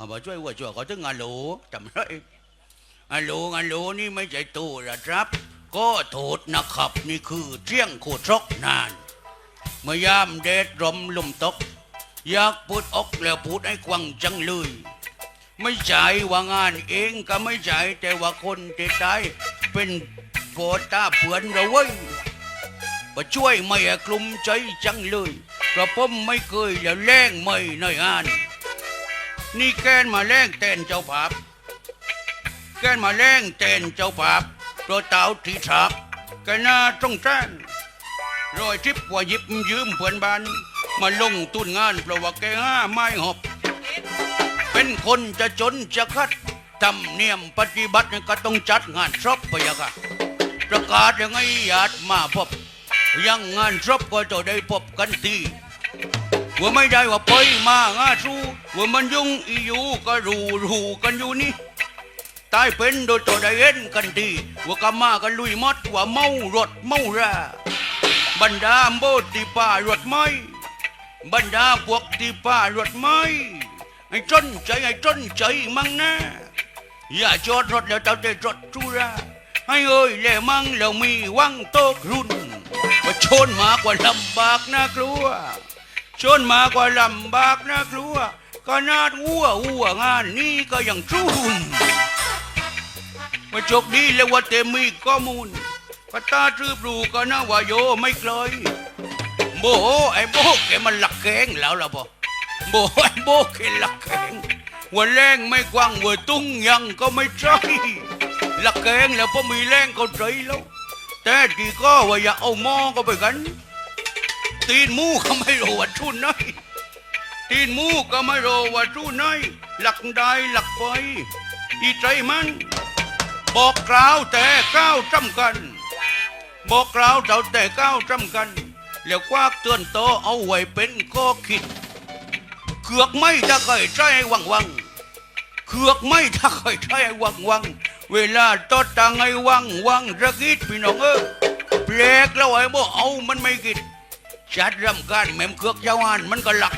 เอามาช่วยว่าช่วยเขาถึงอาโหลจำได้อาโหลอาโหลนี่ไม่ใช่ตู้ระครับ ก็โทษนะครับ นี่คือเที่ยงโคตรกนานเมื่อยามเดดลมลมตก อยากพูดออกแล้วพูดให้กวังจังเลยไม่ใช่ว่างานเองก็ไม่ใช่แต่ว่าคนที่ตายเป็นโปรตาเพื่อนเราเว้ยมาช่วยไม่กลุ่มใจจังเลยเพราะผมไม่เคยแล้วแรงไม่ในอยงาน นี่แกนมาแรงแตนเจ้าภาพ แกนมาแรงแตนเจ้าภาพตัวเต่าที่ฉับกันหน้าต้องแจ้งรอยทิพย์กว่ายิบยืมเพื่อนบ้าน มาลงตุ้นงานเพราะว่าแกห้าไม่หอบ เป็นคนจะจนจะคัดทำเนียมปฏิบัติก็ต้องจัดงานศพไปยะค่ะประกาศยังไงญาติมาพบ ยังงานศพก็จะได้พบกันที ว่าไม่ได้ว่าไปมางาสู้ว่ามันยุ่งอีอยู่ก็รู้รู้กันอยู่นี่ตายเป็นโดยตัวได้เห็นกันทีว่ากำมากันลุยมดว่าเมารถเมาราบรรดาโบติป่ารถไม้บรรดาพวกทีป้ารถไม้ให้จนใจให้จนใจมั่งนะอย่าจอดรถแล้วเจ้าได้รถจุราให้เอ้ยแล้วมั่งแล้วมีวังโตกรุ่นว่าชนมากว่าลำบากน่ากลัว ชนมากกว่าลำบากน่ากลัวก็นาดอ้วอ้วงานนี้ก็ยังจุนว่าโชคดีแล้วว่าเต็มมีข้อมูลก็ตาทืบรูก็น่าว่าโยไม่เคยโบไอ้โบแกมันหลักแกงแล้วล่ะพ่โบไอ้โบแกหลักแกงว่าแรงไม่กว้างว่าตุ้งยังก็ไม่ใช่หลักแกงแล้วพอมีแรงก็ใจแล้วแต่ดีก็ว่าอย่าเอาม้อก็ไปกัน ตีนมูก็ไม่รู้ว่าชุนไหนตีนมูก็ไม่รู้ว่าชุนไหนหลักได้หลักไปอีใจมัน บอกกล่าวแต่ก้าวจำกัน บอกกล่าวเจ้าแต่ก้าวจำกัน แล้วกวากเตือนโตเอาไว้เป็นข้อคิดเขือกไม่ถ้าเคยใช้วังวังเขือกไม่ถ้าเคยใช้วังวังเวลาตอดตังไอ้วังวังระกิดพี่น้องเออแปลกแล้วไอ้บ่เอามันไม่กิน ชัดรำการแม่มเขือกเจ้าอันมันก็หลัก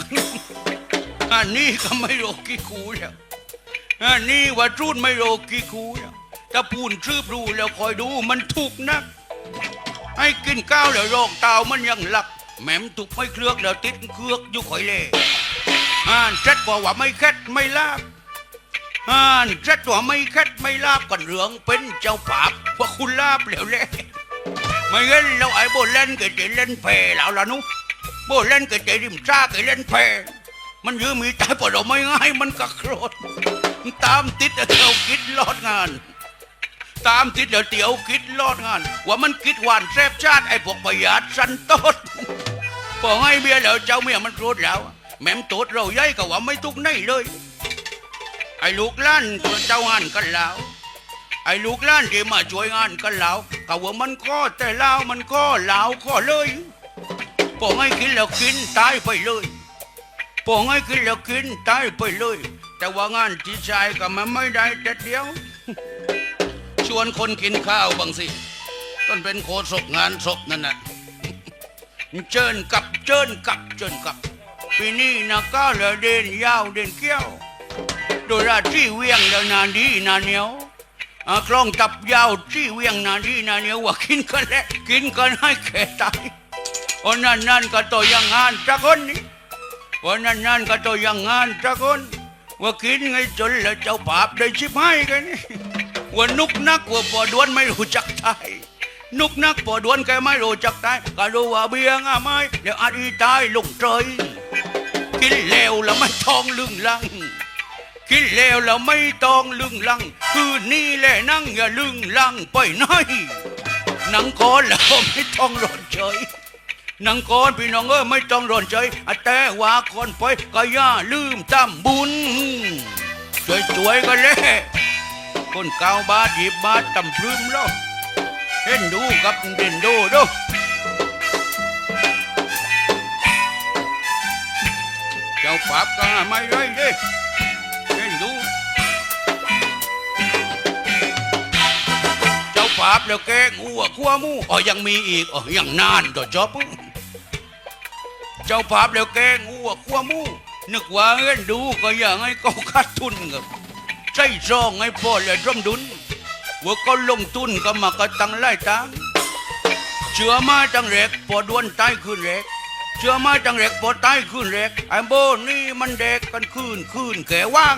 อันนี้ก็ไม่โรกี่คูแล้วอันนี้ว่าจุนไม่โรกี่คูแล้วถ้าพูนชืบรูแล้วคอยดูมันถูกนัก ให้กินข้าวแล้วโรคเตามันยังหลัก แม่มถูกไม่เคลือกแล้วติดเคลือกอยู่ข่อยเล่อ่านเจ็ดกว่าว่าไม่แคดไม่ลาบอ่านเจ็ดว่าไม่แคดไม่ลาบกันเหลืองเป็นเจ้าปาบว่าคุณลาบแล้วแหละ ไม่งั้นเราไอ้โบเล่นก็จะเล่นแพแล้วล่ะนุโบเล่นก็จะริมซ่าก็เล่นแพลมันยืมมีตายปอเราไม่ง่ายมันกระโครดตามติดเอาคิดรอดงาน ตามติดเดี๋ยวเตี๋ยวคิดรอดงาน ว่ามันคิดหวานแซบชาติไอ้พวกประหยัดสันโตดพอให้เมียแล้วเจ้าเมียมันรู้แล้ว แม่มโตดเราใหญ่ก็ว่าไม่ทุกไหนเลย ไอ้ลูกล้านเจ้างานกันแล้ว ไอ้ลูกล้านที่มาช่วยงานกันแล้วก็ว่ามันก็แต่เล่ามันก็เหลาก็เลยพอให้กินแล้วกินตายไปเลยพอให้กินแล้วกินตายไปเลย แต่ว่างานที่ชายก็มันไม่ได้แต่เดียว ชวนคนกินข้าวบางสิต้นเป็นโคศกงานศพนั่นน่ะเจิญกลับเจิญกลับเจิญกลับปีนี้นะก็เหลือเดินยาวเดินเกี้ยว โดยราที่เวียงแล้วนานดีนานเหนียว คลองตับยาวที่เวียงนานดีนานเนียวว่ากินกันแล้วกินกันให้แก่ตายวันนั้นนั่นก็ตัวอยังงานจักคนนี้วันนั้นนั่นก็ตัวอยังงานจักคนว่ากินไงจนแล้วเจ้าบาปได้ชิบให้กันนี่ว่านุกนักว่าปอดวนไม่รู้จักตายนุกนักปอดวนแกไม่รู้จักตายก็รู้ว่าเบียงอะไม่เดี๋ยวอาดีตายลงใจกินแล้วแล้วไม่ท้องลึงลัง กินแล้วแล้วไม่ต้องลึงลัง คืนนี้แหละนั่งอย่าลึงลังไปไหนหนังก้อนแล้วไม่ต้องรอนเฉยหนังก้อนพี่น้องเอ้ยไม่ต้องรอนเฉยอแต่ว่าคนไปก็อย่าลืมทำบุญช่วยๆกันเลยคนเก้าบาทหยิบบาทตำพรึมแล้วเห็นดูกับเด่นดูดูเจ้าปราบก็ไม่ไรเด้ ปาบแล้วแกงอะขั้วมูอ๋อยังมีอีกอ๋อยังนานต่อจบเจ้าปราบแล้วแกงอะขั้วมูนึกว่าเงินดูก็อย่างให้เขาดทุนครับใช้ซองให้พอและร่มดุนว่าก็ลงทุนก็มากระตังไล่ตังเชื่อมาจังเร็กพอดวนใต้ขึ้นเร็กเชื่อมาจังเร็กพอใต้ขึ้นเร็กไอ้โบนี่มันเด็กกันคืนคืนแขว่าง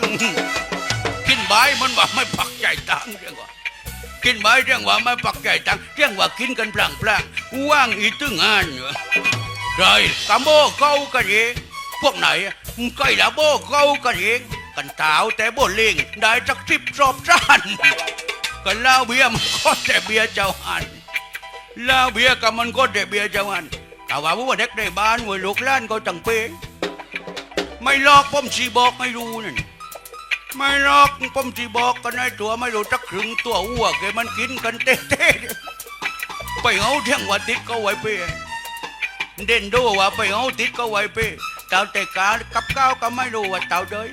กินใบมันว่าไม่ปักใจตังเรื่องว่า กินใบเรื่องว่าไม่ปักใจตังเรื่องว่ากินกันพลางพลางว่างอีตึงงานเหรอไรกำโบเขากันเองพวกไหนใกล้ละโบเขากันเองกันเท้าแต่โบเลิงได้จักทิบสอบจานกันเล้าเบียมันก็แต่เบียเจ้าหันเล้าเบียกับมันก็แต่เบียเจ้าหันแต่ว่าว่าเด็กในบ้านวัยลูกล้านก็จังเป้ไม่ลอกผมสีบอกให้รู้นั่น ไม่หรอกผมที่บอกกันในตัวไม่รู้จักครึ่งตัวอ้วกเลยมันกินกันเต้ๆไปเอาเที่ยงวันติดก็ไว้เป้เด่นดูว่าไปเอาติดก็ไว้เป้เต่าแต่กากับก้าวก็ไม่รู้ว่าเต่าเดย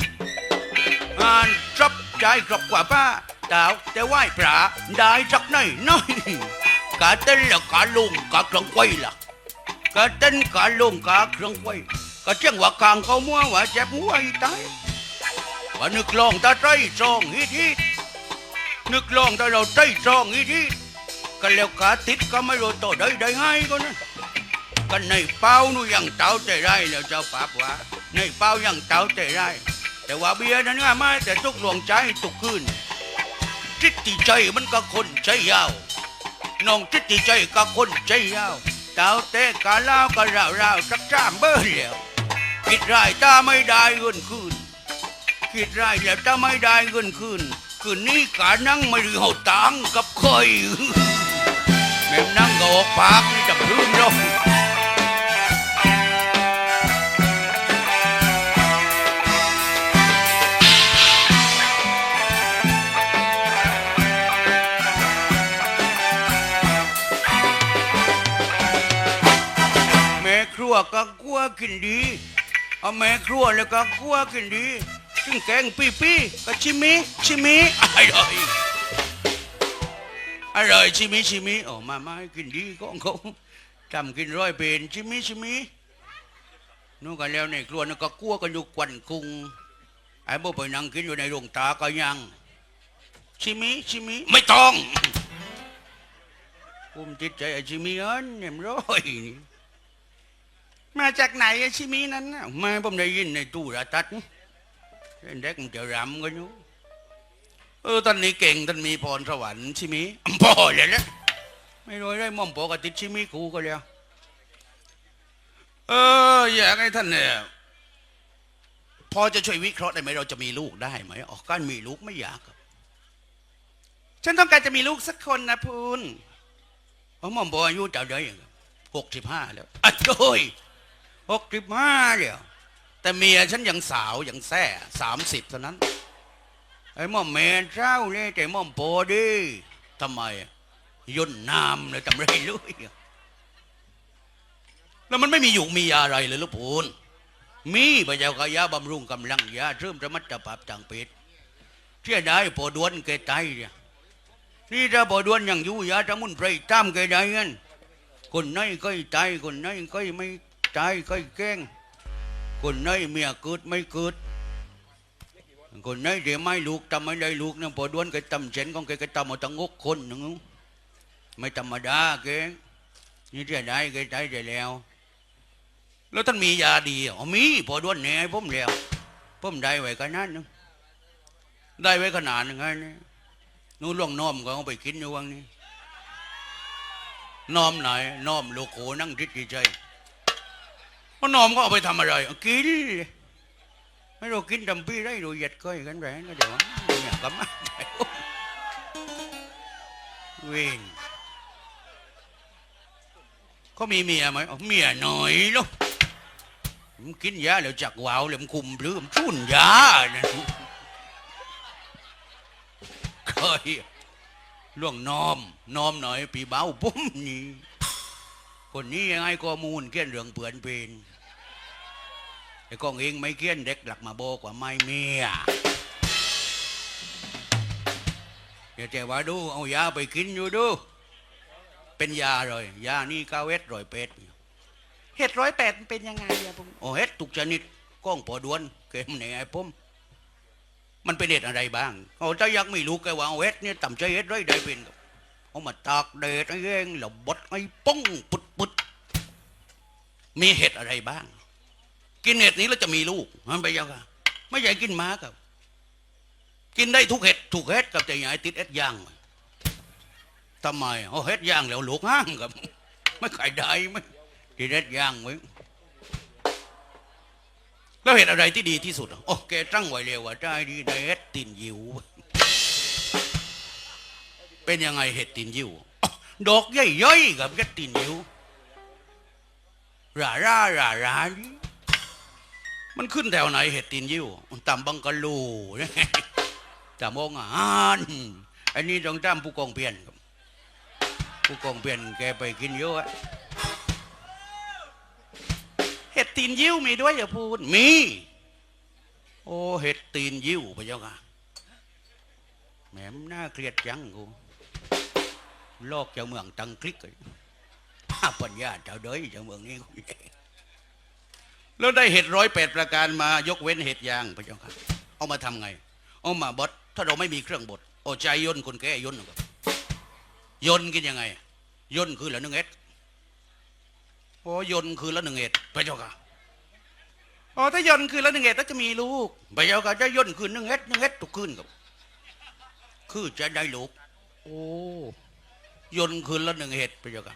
งานจับใจกรอบกว่าป้าเต่าแต่ไหวพระได้จักหน่อยน้อยกาเต้นล้วกาลุงกาเครื่องไว้ล่ะกาเต้นกาลุงกาเครื่องไว้ก็เจ้งว่ากลางเขามัวว่าเจ็บหัวอีตาย ว่านึกลองตาใจจองฮิตฮิตนึกลองตาเราใจจองฮิตฮิตกันแล้วกาติดก็ไม่รู้ต่อได้ได้ไงก็นะกันในเป้านู่ยังเต้าใจได้แล้วเจ้าปาบว่าในเป้ายังเต้าใจได้ แต่ว่าเบียร์นั้นว่าไม่แต่ทุกหลวงใจทุกคืนจิตติใจมันก็คนใจยาวน้องจิตติใจก็คนใจยาวเต้าแต่กาเล่าก็ราวราวๆสักจ้ามเบ้อแล้วคิดไรตาไม่ได้เงินคืน คิดไรแล้วจะไม่ได้เงินคืนคืนนี้กานั่งไม่ได้เอาตังกับเคยแม่นั่งก็ออกปากนี่จะพื้นเนาะแม่ครัวก็กลัวกินดีเอาแม่ครัวแล้วก็กลัวกินดี ซึ่งแกงปีปีก็ชิมิชิมิอร่อยอร่อยชิมิชิมิโอ้มามากินดีก็เขาทำกินร้อยเป็นชิมิชิมินู่นกันแล้วในครัวนั่นก็กลัวกันอยู่กวนกุงไอ้บ่ไปนั่งกินอยู่ในโรงตาก็ยังชิมิชิมิไม่ต้องผมจิตใจไอ้ชิมิอันเนี่ยมันร้อยนี่มาจากไหนอะชิมีนั้นน่ะมาผมได้ยินในตู้ระทัดนี่ เด็กมันจะรำกันอยู่เออท่านนี้เก่งท่านมีพรสวรรค์ชิมีพ่อเลยนะไม่รู้ได้ม่อมปกติชิมีครูก็แล้วเอออยากให้ท่านเนี่ยพอจะช่วยวิเคราะห์ได้ไหมเราจะมีลูกได้ไหมออกการมีลูกไม่อยากครับฉันต้องการจะมีลูกสักคนนะพูนเพราะม่อมบออายุเจะได้หกสิบห้าแล้วอะโอ้ยหกสิบห้าเดียว แต่เมียฉันยังสาวยังแซ่สามสิบเท่านั้น ไอ้ม่อมเมนเจ้าเนี่ยแต่ม่อมโปดีทำไม ย่นน้ำเลยทำไรเลยแล้วมันไม่มีอยู่มียาอะไรเลยลูกพูนมีพระเจ้ากายาบำรุงกำลังยาเริ่มระมัดระปับจังเป็ดเที่ยได้พอดวนแกตายเนี่ยนี่ถ้าพอดวนยังยู่ยาจะมุนไพรตามแกได้เงินคนไหนก็ตายคนไหนก็ไม่ตายก็แกล้ง คนไหนเมียเกิดไม่เกิดคนไหนเดี๋ยวไม่ลูกทำไม่ได้ลูกเนะพอด้วนแกทำเช่นของแกก็ทำมาตั้งงกคนหนึ่งไม่ธรรมดาแกนี่จะได้แกได้ได้แล้ว แล้วท่านมียาดีอ๋อมีพอด้วนเนี่ยให้ผมแล้วผมได้ไว้ขนาดนึงได้ไว้ขนาดนึงไงนี่ยนู่นล่วงน้อมก็เอาไปกินอยู่วังนี้น้อมไหนน้อมโลโกนั่งทิศดีใจ ว่าน้อมก็เอาไปทำอะไรกินไม่รู้กินทำพีได้รู้เหยียดก้อยกันแรงก็เดี๋ยวอยากกลับมาเวนเขามีเมียไหมอ๋อเมียหน่อยลูกมันกินยาแล้วจักวาวแล้วมันคุมหรือมชุ่นยาเนะเคยล่วงน้อมน้อมหน่อยปีเบาปุ๊มนี่คนนี้ยังไงข้อมูลเกี่ยนเรื่องเปื่อนเป็น ไอ้กองเองไม่เกี้ยนเด็กหลักมาบอกว่าไม่เมียเดี๋ยวแต่ว่าดูเอายาไปกินอยู่ดู เป็นยาเลยยานี่ก้าเวทรอยเป็ดเห็ดร้อยแปดมันเป็นยังไงอะพูนโอ้เฮ็ดทุกชนิดก้องปอดวนเกมไหนไอ้ผมมันเป็นเหตุอะไรบ้างโอ้ถ้าอยากไม่รู้แกว่าเอาเฮ็ดเนี่ยต่ำใจเฮ็ดไรได้เป็นครับเอามาตากแดดไอ้เองแล้วบดไอ้ป้องปุดปุดมีเหตุอะไรบ้าง กินเห็ดนี้แล้วจะมีลูกมันไปยังไงไม่ใช่กินม้าครับ กินได้ทุกเห็ดทุกเห็ดกับแต่อย่าให้ติดเห็ดย่างทำไมเอาเห็ดย่างแล้วลูกห้างกับ ไม่ขายได้ไหมติดเห็ดย่างไว้แล้วเห็ดอะไรที่ดีที่สุดโอ้แกตั้งไว้เร็วว่าได้ดีได้เห็ดตีนยิวเป็นยังไงเห็ดตีนยิวดอกใหญ่ๆกับเห็ดตีนยิวร่าร่าร่าร่านี่ มันขึ้นแถวไหนเห็ดตีนยิ้วต่ำบังกะลูต่ำองอ่านอันนี้ต้องตามผู้กองเพียนครับผู้กองเพียนแกไปกินเยอะเห็ดตีนยิ้วมีด้วยอย่าพูดมี โอ้เห็ดตีนยิ้วพะเจ้าค่ะแหมน่าเกลียดจังกูลอกเจ้าเมืองตังคลิกเลยปัญญาเจ้าเด้ยเจ้าเมืองนี้กู แล้วได้เห็ดร้อยแปดประการมายกเว้นเห็ดยางพะเจ้าค่ะ เอามาทำไง เอามาบดถ้าเราไม่มีเครื่องบดโอ้ใจย่นคนแก่ยนต์นะครับยนกินยังไงย่นคือละหนึ่งเอ็ดโอ้ย่นคือละหนึ่งเอ็ดพระเจ้าค่ะอ๋อถ้าย่นคือละหนึ่งเอ็ดแล้วจะมีลูกพระเจ้าค่ะจะย่นคืนหนึ่งเอ็ดหนึ่งเอ็ดทุกคืนครับคือจะได้ลูกโอ้ย่นคืนละหนึ่งเห็ดพระเจ้าค่ะ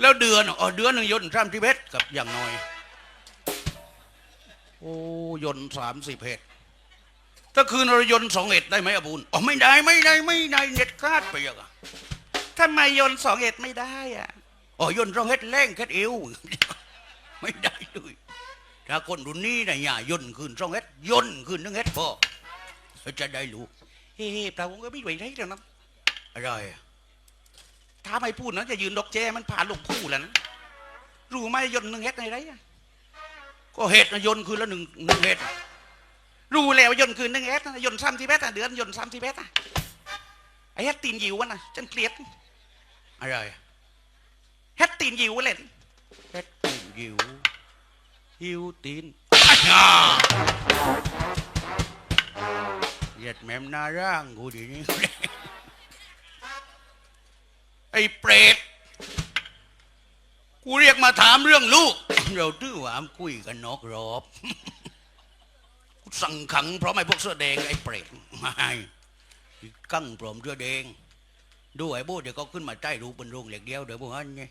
แล้วเดือนอ๋อเดือนหนึ่งย่นสามสิบเอ็ดกับอย่างน้อย โอ้ยนสามสิบเห็ดถ้าคืนเรายนสองเห็ดได้ไหมอาบุญอ๋อไม่ได้ไม่ได้ไม่ได้เน็ดคาดพระเจ้าค่ะทำไมยนต์สองเอ็ดไม่ได้อะอ๋อยนสองเห็ดแรงแค่เอวไม่ได้เลยถ้าคนรุ่นนี้นะอย่ายนคืนสองเห็ดยนคืนหนึ่งเห็ดพอจะได้ลูกเฮ้ๆแต่ผมก็ไม่ไหวได้แล้วนะอะไรอะถ้าไม่พูดนะจะยืนดอกแจมันผ่านหลวงพู่แล้วนะรู้ไหมยนต์หนึ่งเอ็ดในไรอะ ก็เห็ดนะยนคืนละหนึ่งหนึ่งเห็ดรู้แล้วยนต์คืนหนึ่งเอ็ดนะยนต์ซ้ำที่เอ็ดอะเดือนยนต์ซ้ำที่เอ็ดอะไอ้เฮ็ดตีนยิววะนะฉันเกลียดอะไรเฮ็ดตีนยิวเล่นเฮ็ดตีนหิวหิวตีนอ้ายอ่าเหยียดแม่มหน้าร่างกูดีนี่ไอ้เปรต กูเรียกมาถามเรื่องลูก เราตื้อหวามคุยกันนอกรอบกูสั่งขังเพราะไม่พวกเสื้อแดงไอ้เปรตไม่กั้งปลอมเสื้อแดงดูไอ้โบเดี๋ยวก็ขึ้นมาใต้รูปเป็นโรงเหล็กเดียวเดี๋ยวพวกนั้นไง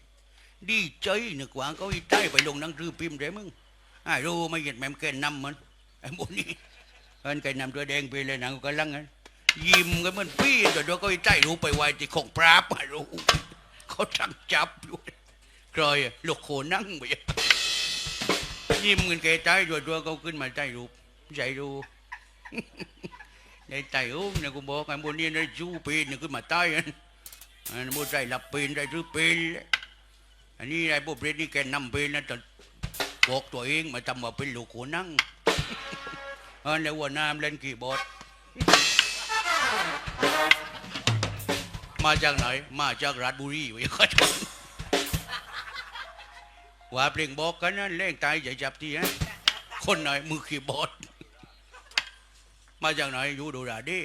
ดีใจนึกว่าเขาอีใต้ไปลงหนังสือพิมพ์ได้มึงไอ้รู้ไม่เห็นแม่มแกนนำมันไอ้โบนี่เอินแกนนำตัวแดงไปเลยหนังก็ลังไงยิ้มกันเหมันพี่แต่เดี๋ยวก็อีใต้รูไปไว้ที่ของปราบไอ้รู้เขาทั้งจับอยู่ ใครอะลูกโคนั่งไปยิ้มกันแกใต้ตัวตัวเขาขึ้นมาใต้รูปใจดูในใจโอ้เนี่ยกูบอกไอ้โบนี่ได้จูปีนนี่ยขึ้นมาใต้อันอันนี้ได้หลับป็นได้ซื้อป็นอันนี้ไอ้พวกเบรดนี่แกนำเป็นนะแต่บอกตัวเองมาทำว่าเป็นลูกหัวนั่งอันนี้หัวน้ำเล่นกีบอดมาจากไหน มาจากราชบุรีไว้ก็ ว่าเพลงบอกกันนะเล่งตายอย่าจับทีนะคนไหนมือคีย์บอร์ดมาจากไหนอยู่ดูราดี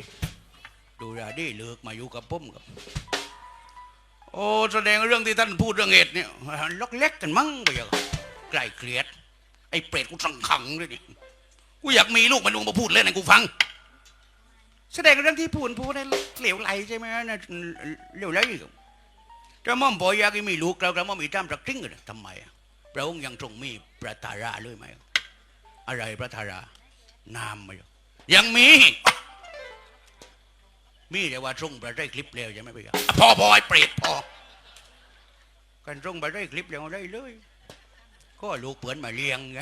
ดูราดีเลือกมาอยู่กับผมกับโอ้แสดงเรื่องที่ท่านพูดเรื่องเหตุเนี่ยล็อกเล็กกันมั้งไปอะไกลเกลียด ไอ้เปรตกูสังขังเลยนี่กูอยากมีลูกมันลงมาพูดเล่นให้กูฟัง แสดงเรื่องที่พูนพูดในเหลวไหลใช่ไหมไม่นะเร็วเลยกระหม่อมพออยาก็มีลูกแล้วกระม่อมมีตามสักทิ้งเลยทำไมอะ พระองค์ยังทรงมีพระธาราเลยไหมอะไรพระธารานามไหมยังมี มีแต่ว่าทรงพระได้คลิปแล้วใช่ไหมพี่ครับพอพอไอ้เปรตพอกันตรงไปได้คลิปแล้วได้เลยก็ลูกเปือนมาเลี้ยงไง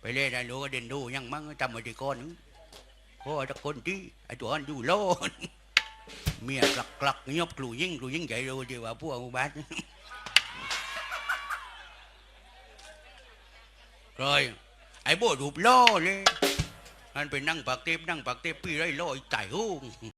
ไปเล่นได้ลูกก็เด่นดูยังมั่งจำมาดีก้อนนึงก็ตะคนที่ไอ้ตัวอันอยู่โลนเมียกลักกลักงยบกลูยิ่งกลูยิ่งใจรู้ดีว่าพวกอุบัติ เลยไอ้โบรูปล่เลยมันไปนั่งปากเทปนั่งปากเทปพี่ไรล่ไอ้ไต่หู